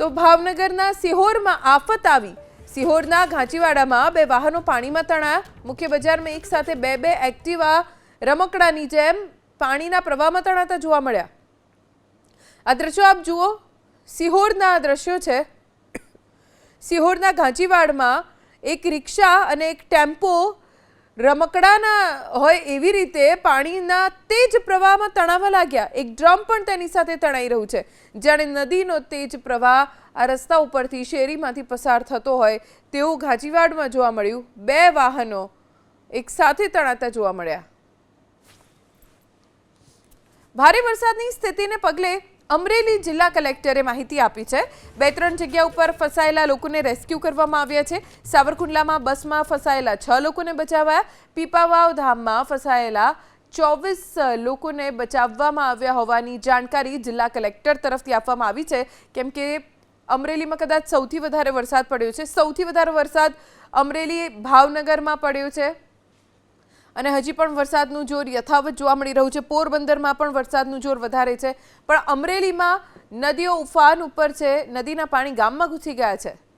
તો ભાવનગરના સિહોરમાં આફત આવી. સિહોરના ઘાંચીવાડામાં બે વાહનો પાણીમાં તણાયા. મુખ્ય બજારમાં એક સાથે બે બે એક્ટિવા રમકડાની જેમ પાણીના પ્રવાહમાં તણાતા જોવા મળ્યા. આ દ્રશ્યો આપ જુઓ. સિહોરના દ્રશ્યો છે. સિહોરના ઘાંચીવાડમાં એક રિક્ષા અને એક ટેમ્પો રમકડાના હોય એવી રીતે પાણીના તેજ પ્રવાહમાં તણાવા લાગ્યા. એક ડ્રમ પણ તેની સાથે તણાઈ રહ્યું છે. જાણે નદીનો તેજ પ્રવાહ આ રસ્તા ઉપરથી શેરીમાંથી પસાર થતો હોય તેવું ઘાંચીવાડમાં જોવા મળ્યું. બે વાહનો એક સાથે તણાતા જોવા મળ્યા. ભારે વરસાદની સ્થિતિને પગલે અમરેલી જિલ્લા કલેક્ટરે માહિતી આપી છે. બે ત્રણ જગ્યા ઉપર ફસાયેલા લોકોને રેસ્ક્યુ કરવામાં આવ્યા છે. સાવરકુંડલામાં બસમાં ફસાયેલા છ લોકોને બચાવાયા. પીપાવાવ ધામમાં ફસાયેલા ચોવીસ લોકોને બચાવવામાં આવ્યા હોવાની જાણકારી જિલ્લા કલેક્ટર તરફથી આપવામાં આવી છે. કેમ કે અમરેલીમાં કદાચ સૌથી વધારે વરસાદ પડ્યો છે. સૌથી વધારે વરસાદ અમરેલી ભાવનગરમાં પડ્યો છે. અને હજી પણ વરસાદનું જોર યથાવત જોવા મળી રહ્યું છે. પોરબંદરમાં પણ વરસાદનું જોર વધારે છે. પણ અમરેલીમાં નદીઓ ઉફાન ઉપર છે. નદીના પાણી ગામમાં ઘૂસી ગયા છે.